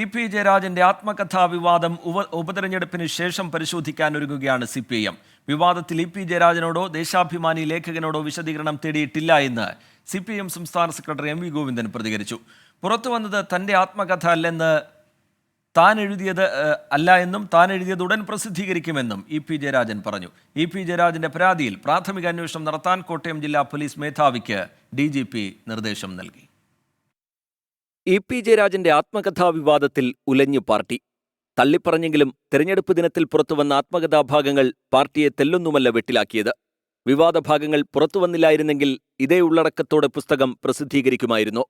E P ജയരാജന്റെ ആത്മകഥാ വിവാദം ഉപ ഉപതെരഞ്ഞെടുപ്പിന് ശേഷം പരിശോധിക്കാൻ ഒരുങ്ങുകയാണ് സി പി എം വിവാദത്തിൽ ഇ പി ജയരാജനോടോ ദേശാഭിമാനി ലേഖകനോടോ വിശദീകരണം തേടിയിട്ടില്ല എന്ന് സി പി എം സംസ്ഥാന സെക്രട്ടറി എം വി ഗോവിന്ദൻ പ്രതികരിച്ചു. പുറത്തു വന്നത് തന്റെ ആത്മകഥ അല്ലെന്ന് താൻ എഴുതിയത് അല്ല എന്നും താൻ എഴുതിയത് ഉടൻ പ്രസിദ്ധീകരിക്കുമെന്നും ഇ പി ജയരാജൻ പറഞ്ഞു. ഇ പി ജയരാജന്റെ പരാതിയിൽ പ്രാഥമിക അന്വേഷണം നടത്താൻ കോട്ടയം ജില്ലാ പോലീസ് മേധാവിക്ക് ഡി നിർദ്ദേശം നൽകി. ഇ പി ജയരാജന്റെ ആത്മകഥാ വിവാദത്തിൽ ഉലഞ്ഞു പാർട്ടി. തള്ളിപ്പറഞ്ഞെങ്കിലും തെരഞ്ഞെടുപ്പ് ദിനത്തിൽ പുറത്തുവന്ന ആത്മകഥാഭാഗങ്ങൾ പാർട്ടിയെ തെല്ലൊന്നുമല്ല വെട്ടിലാക്കിയത്. വിവാദ ഭാഗങ്ങൾ പുറത്തുവന്നില്ലായിരുന്നെങ്കിൽ ഇതേ ഉള്ളടക്കത്തോടെ പുസ്തകം പ്രസിദ്ധീകരിക്കുമായിരുന്നു.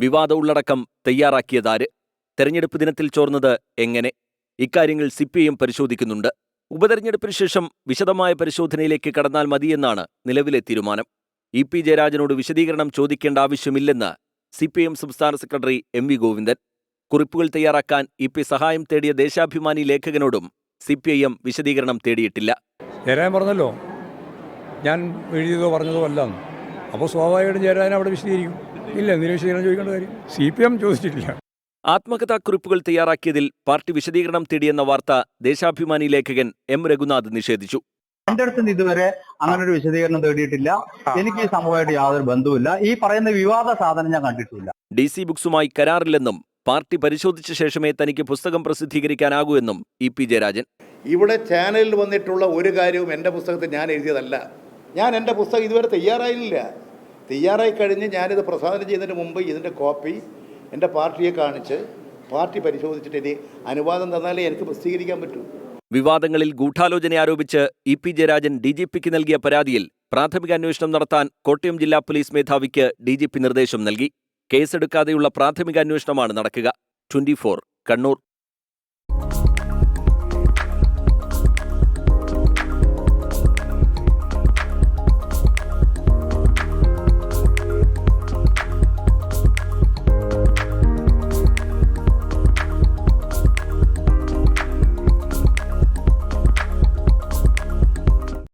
വിവാദ ഉള്ളടക്കം തയ്യാറാക്കിയതാര്? തെരഞ്ഞെടുപ്പ് ദിനത്തിൽ ചോർന്നത് എങ്ങനെ? ഇക്കാര്യങ്ങൾ സി പി ഐ പരിശോധിക്കുന്നുണ്ട്. ഉപതെരഞ്ഞെടുപ്പിന് ശേഷം വിശദമായ പരിശോധനയിലേക്ക് കടന്നാൽ മതിയെന്നാണ് നിലവിലെ തീരുമാനം. ഇ പി ജയരാജനോട് വിശദീകരണം ചോദിക്കേണ്ട ആവശ്യമില്ലെന്ന് സി പി എം സംസ്ഥാന സെക്രട്ടറി എം വി ഗോവിന്ദൻ. കുറിപ്പുകൾ തയ്യാറാക്കാൻ ഇ പി സഹായം തേടിയ ദേശാഭിമാനി ലേഖകനോടും സി പി ഐ എം വിശദീകരണം തേടിയിട്ടില്ല. ജയരാജൻ പറഞ്ഞല്ലോ. ഞാൻ എഴുതിയതോ പറഞ്ഞതോ അല്ല. അപ്പോൾ സ്വാഭാവികമായിട്ടും ചേരാൻ അവിടെ വിശദീകരിക്കും. ഇല്ല എന്തിനു വിശദീകരണം ചോദിക്കേണ്ട കാര്യം? സി പി എം ചോദിച്ചിട്ടില്ല ആത്മകഥാക്കുറിപ്പുകൾ തയ്യാറാക്കിയതിൽ പാർട്ടി വിശദീകരണം തേടിയെന്ന വാർത്ത ദേശാഭിമാനി ലേഖകൻ എം രഘുനാഥ് നിഷേധിച്ചു. എന്റെ അടുത്ത് നിന്ന് ഇതുവരെ അങ്ങനെ ഒരു വിശദീകരണം തേടിയിട്ടില്ല. എനിക്ക് ഈ സംഭവമായിട്ട് യാതൊരു ബന്ധവുമില്ല. ഈ പറയുന്ന വിവാദ സാധനം ഞാൻ കണ്ടിട്ടില്ല. ഡി സി ബുക്സുമായി കരാറില്ലെന്നും പാർട്ടി പരിശോധിച്ച ശേഷമേ തനിക്ക് പുസ്തകം പ്രസിദ്ധീകരിക്കാനാകൂ എന്നും ഇ പി ജയരാജൻ. ഇവിടെ ചാനലിൽ വന്നിട്ടുള്ള ഒരു കാര്യവും എന്റെ പുസ്തകത്തിൽ ഞാൻ എഴുതിയതല്ല. ഞാൻ എന്റെ പുസ്തകം ഇതുവരെ തയ്യാറായില്ല. തയ്യാറായി കഴിഞ്ഞ് ഞാനിത് പ്രസാദനം ചെയ്തതിന് മുമ്പ് ഇതിന്റെ കോപ്പി എന്റെ പാർട്ടിയെ കാണിച്ച് പാർട്ടി പരിശോധിച്ചിട്ട് ഇനി അനുവാദം തന്നാലേ എനിക്ക് പ്രസിദ്ധീകരിക്കാൻ പറ്റൂ. വിവാദങ്ങളിൽ ഗൂഢാലോചന ആരോപിച്ച് E P Jayarajan D G പിക്ക് നൽകിയ പരാതിയിൽ പ്രാഥമിക അന്വേഷണം നടത്താൻ കോട്ടയം ജില്ലാ പോലീസ് മേധാവിക്ക് ഡി ജി പി നിർദ്ദേശം നൽകി. കേസെടുക്കാതെയുള്ള പ്രാഥമിക അന്വേഷണമാണ് നടക്കുക. ട്വന്റി കണ്ണൂർ.